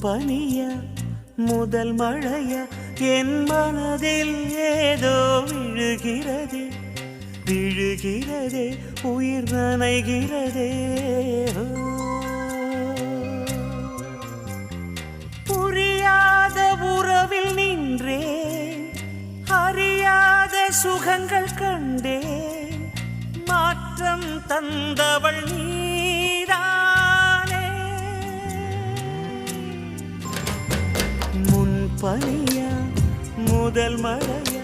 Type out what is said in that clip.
பனிய முதல் மழைய என் மனதில் ஏதோ விழுகிறதே விழுகிறதே உயிர் நனைகிறதே. புரியாத உறவில் நின்றேன் அறியாத சுகங்கள் கண்டேன் மாற்றம் தந்தவள் நீ. முன் பனியா முதல் மழையா என் மனதில்